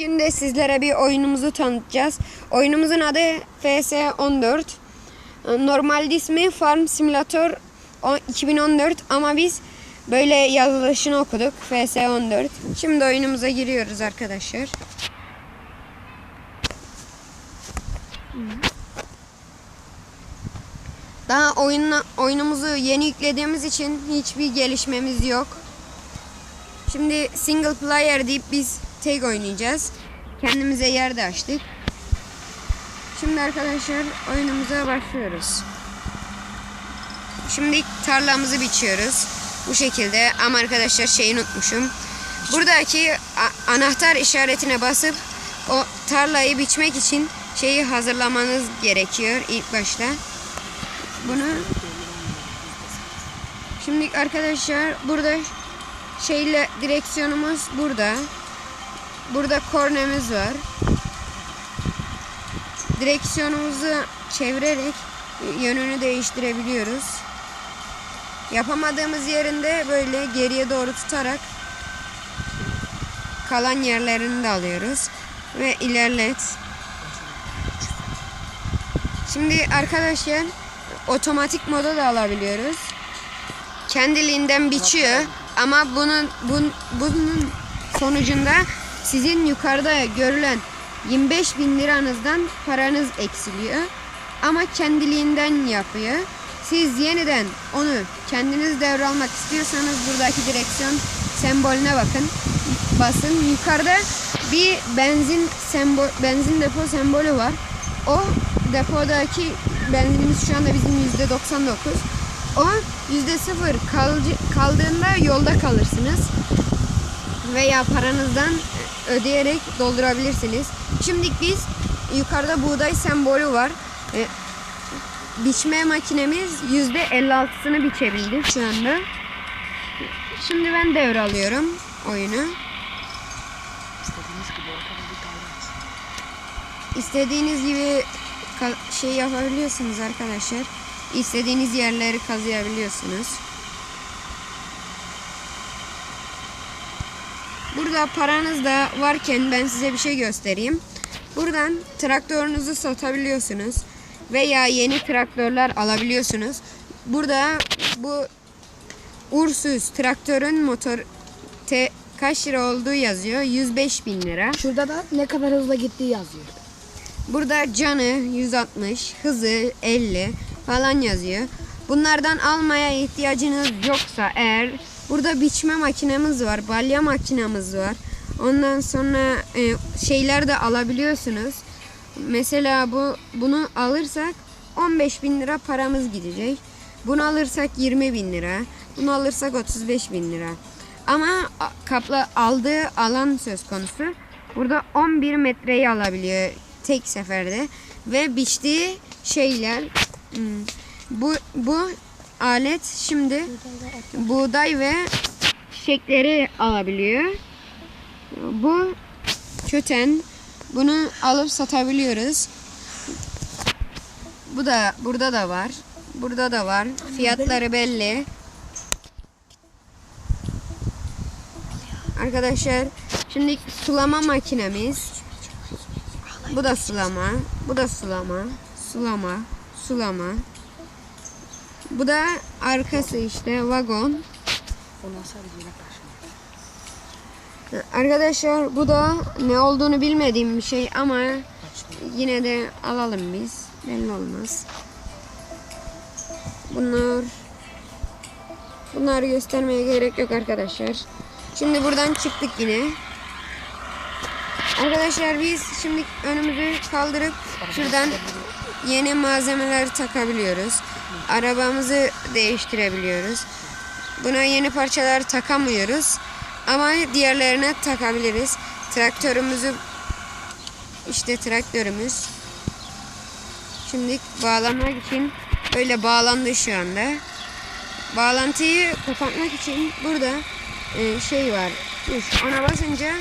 Bugün de sizlere bir oyunumuzu tanıtacağız. Oyunumuzun adı FS14. Normalde ismi Farm Simulator o- 2014 ama biz böyle yazılışını okuduk FS14. Şimdi oyunumuza giriyoruz arkadaşlar. Daha oyunla, oyunumuzu yeni yüklediğimiz için hiçbir gelişmemiz yok. Şimdi single player deyip biz tek oynayacağız. Kendimize yer de açtık. Şimdi arkadaşlar oyunumuza başlıyoruz. Şimdi tarlamızı biçiyoruz. Bu şekilde ama arkadaşlar şeyi unutmuşum. Buradaki anahtar işaretine basıp o tarlayı biçmek için şeyi hazırlamanız gerekiyor ilk başta. Bunu Şimdi arkadaşlar burada şeyle direksiyonumuz burada. Burada kornemiz var. Direksiyonumuzu çevirerek yönünü değiştirebiliyoruz. Yapamadığımız yerinde böyle geriye doğru tutarak kalan yerlerini de alıyoruz ve ilerlet. Şimdi arkadaşlar otomatik moda da alabiliyoruz kendiliğinden biçiyor ama bunun bun, bunun sonucunda sizin yukarıda görülen 25 bin liranızdan paranız eksiliyor ama kendiliğinden yapıyor. Siz yeniden onu kendiniz devralmak istiyorsanız buradaki direksiyon sembolüne bakın. Basın. Yukarıda bir benzin sembol benzin depo sembolü var. O depodaki benzinimiz şu anda bizim %99. O yüzde sıfır kalıcı- kaldığında yolda kalırsınız. Veya paranızdan ödeyerek doldurabilirsiniz. Şimdi biz yukarıda buğday sembolü var. E, biçme makinemiz yüzde 56'sını biçebildi şu anda. Şimdi ben devralıyorum oyunu. İstediğiniz gibi ka- şey yapabiliyorsunuz arkadaşlar. İstediğiniz yerleri kazıyabiliyorsunuz. Burada paranız da varken ben size bir şey göstereyim. Buradan traktörünüzü satabiliyorsunuz veya yeni traktörler alabiliyorsunuz. Burada bu Ursus traktörün motor te, kaç lira olduğu yazıyor. 105 bin lira. Şurada da ne kadar hızla gittiği yazıyor. Burada canı 160, hızı 50 falan yazıyor. Bunlardan almaya ihtiyacınız yoksa eğer burada biçme makinemiz var, balya makinemiz var. Ondan sonra e, şeyler de alabiliyorsunuz. Mesela bu bunu alırsak 15 bin lira paramız gidecek. Bunu alırsak 20 bin lira. Bunu alırsak 35 bin lira. Ama kapla aldığı alan söz konusu. Burada 11 metreyi alabiliyor tek seferde ve biçtiği şeyler hmm, bu bu alet şimdi buğday ve çiçekleri alabiliyor. Bu köten bunu alıp satabiliyoruz. Bu da burada da var. Burada da var. Fiyatları belli. Arkadaşlar şimdi sulama makinemiz. Bu da sulama. Bu da sulama. Sulama. Sulama. Bu da arkası işte vagon. Arkadaşlar bu da ne olduğunu bilmediğim bir şey ama yine de alalım biz. Belli olmaz. Bunlar bunları göstermeye gerek yok arkadaşlar. Şimdi buradan çıktık yine. Arkadaşlar biz şimdi önümüzü kaldırıp şuradan yeni malzemeler takabiliyoruz. Arabamızı değiştirebiliyoruz. Buna yeni parçalar takamıyoruz. Ama diğerlerine takabiliriz. Traktörümüzü işte traktörümüz şimdi bağlamak için böyle bağlandı şu anda. Bağlantıyı kapatmak için burada e, şey var. Tuş. Ona basınca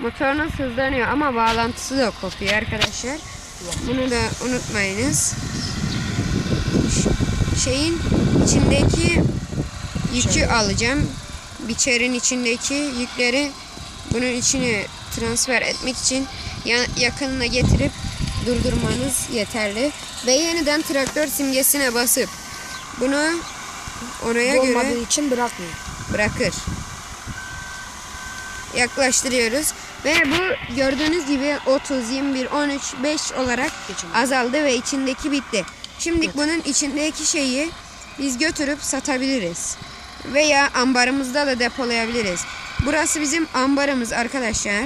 motorunuz hızlanıyor ama bağlantısı da kopuyor arkadaşlar. Bunu da unutmayınız. Şeyin içindeki yükü alacağım. Biçerin içindeki yükleri bunun içine transfer etmek için ya- yakınına getirip durdurmanız yeterli. Ve yeniden traktör simgesine basıp bunu oraya göre için bırakmıyor. bırakır. Yaklaştırıyoruz. Ve bu gördüğünüz gibi 30, 21, 13, 5 olarak Geçin. azaldı ve içindeki bitti. Şimdi bunun içindeki şeyi biz götürüp satabiliriz. Veya ambarımızda da depolayabiliriz. Burası bizim ambarımız arkadaşlar.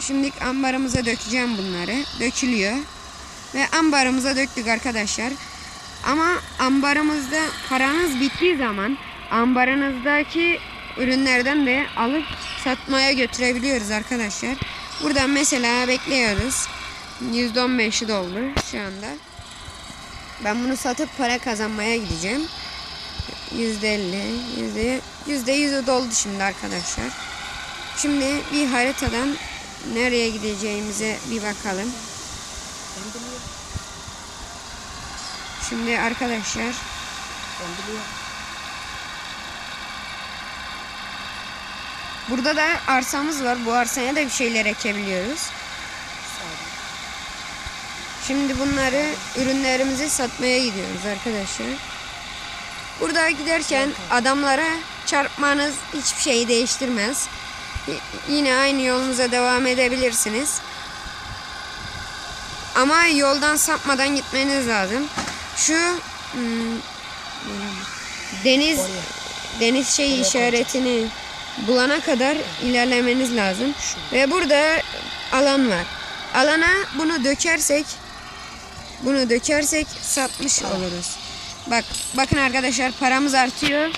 Şimdi ambarımıza dökeceğim bunları. Dökülüyor. Ve ambarımıza döktük arkadaşlar. Ama ambarımızda paranız bittiği zaman ambarınızdaki ürünlerden de alıp satmaya götürebiliyoruz arkadaşlar. Buradan mesela bekliyoruz. %15'i doldu şu anda. Ben bunu satıp para kazanmaya gideceğim. %50, yüzde yüzde yüzü doldu şimdi arkadaşlar. Şimdi bir haritadan nereye gideceğimize bir bakalım. Şimdi arkadaşlar burada da arsamız var. Bu arsaya da bir şeyler ekebiliyoruz. Şimdi bunları ürünlerimizi satmaya gidiyoruz arkadaşlar. Burada giderken adamlara çarpmanız hiçbir şeyi değiştirmez. Yine aynı yolunuza devam edebilirsiniz. Ama yoldan sapmadan gitmeniz lazım. Şu hmm, deniz deniz şey işaretini bulana kadar ilerlemeniz lazım. Ve burada alan var. Alana bunu dökersek bunu dökersek satmış oluruz. Bak bakın arkadaşlar paramız artıyor.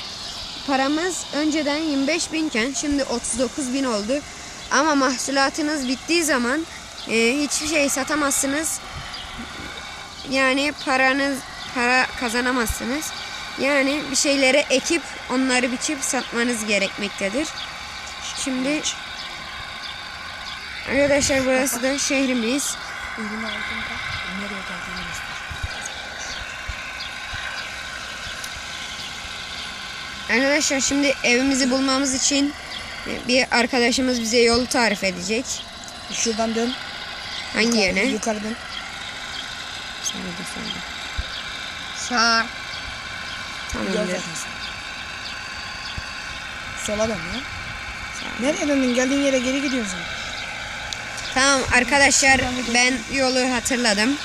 Paramız önceden 25 binken şimdi 39 bin oldu. Ama mahsulatınız bittiği zaman e, hiçbir şey satamazsınız. Yani paranız para kazanamazsınız. Yani bir şeylere ekip onları biçip satmanız gerekmektedir. Şimdi arkadaşlar burası da şehrimiz. Nereye geldiğini göster. Arkadaşlar şimdi evimizi bulmamız için e, bir arkadaşımız bize yolu tarif edecek. Şuradan dön. Hangi Yukarı- yöne? Yukarı dön. Sağda sağda. Sağ. Gel Tamamdır. Sola dön ya. Nereye döndün? Geldiğin yere geri gidiyorsun. Tamam arkadaşlar ben yolu hatırladım.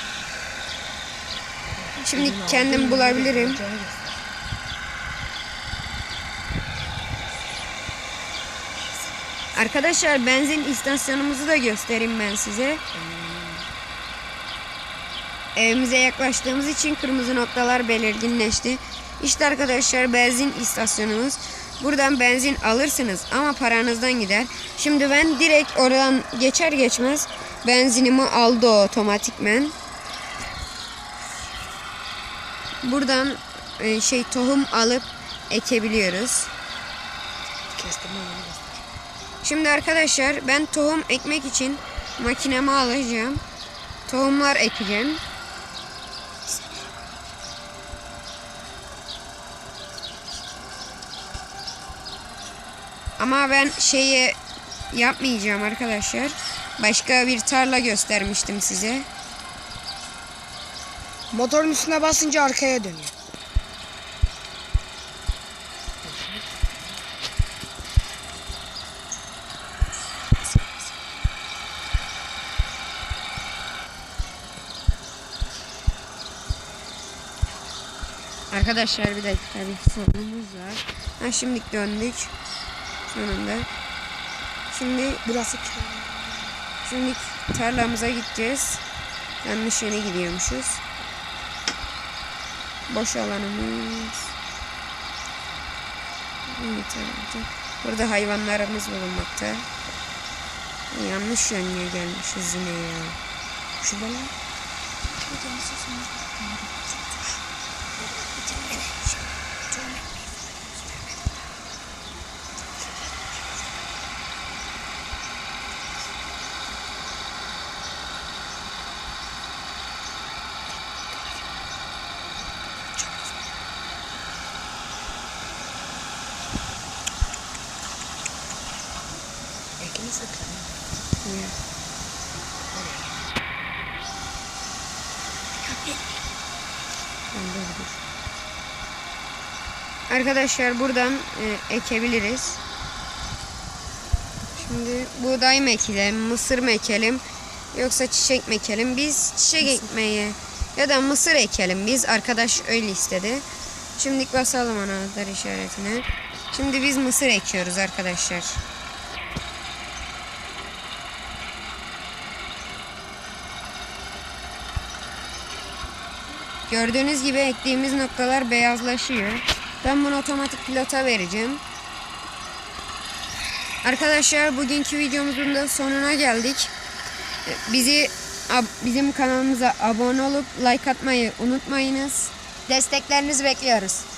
Şimdi kendim bulabilirim. Arkadaşlar benzin istasyonumuzu da göstereyim ben size. Evimize yaklaştığımız için kırmızı noktalar belirginleşti. İşte arkadaşlar benzin istasyonumuz. Buradan benzin alırsınız ama paranızdan gider. Şimdi ben direkt oradan geçer geçmez benzinimi aldı o otomatikmen. Buradan e, şey tohum alıp ekebiliyoruz. Şimdi arkadaşlar ben tohum ekmek için makinemi alacağım. Tohumlar ekeceğim. Ama ben şeyi yapmayacağım arkadaşlar. Başka bir tarla göstermiştim size. Motorun üstüne basınca arkaya dönüyor. Arkadaşlar bir dakika bir sorunumuz var. Ha şimdi döndük. Sonunda. Şimdi Burası Şimdi tarlamıza gideceğiz. Yanlış yöne gidiyormuşuz. Boş alanımız. Tarafta. Burada hayvanlarımız bulunmakta. Yanlış yöne gelmişiz yine ya. şurada lan. He's okay. Yeah. Arkadaşlar buradan e, ekebiliriz. Şimdi buğday mı ekelim, mısır mı ekelim yoksa çiçek mi ekelim? Biz çiçek mısır. ekmeyi ya da mısır ekelim. Biz arkadaş öyle istedi. Şimdi basalım anahtar işaretine. Şimdi biz mısır ekiyoruz arkadaşlar. Gördüğünüz gibi ektiğimiz noktalar beyazlaşıyor. Ben bunu otomatik pilota vereceğim. Arkadaşlar bugünkü videomuzun da sonuna geldik. Bizi bizim kanalımıza abone olup like atmayı unutmayınız. Desteklerinizi bekliyoruz.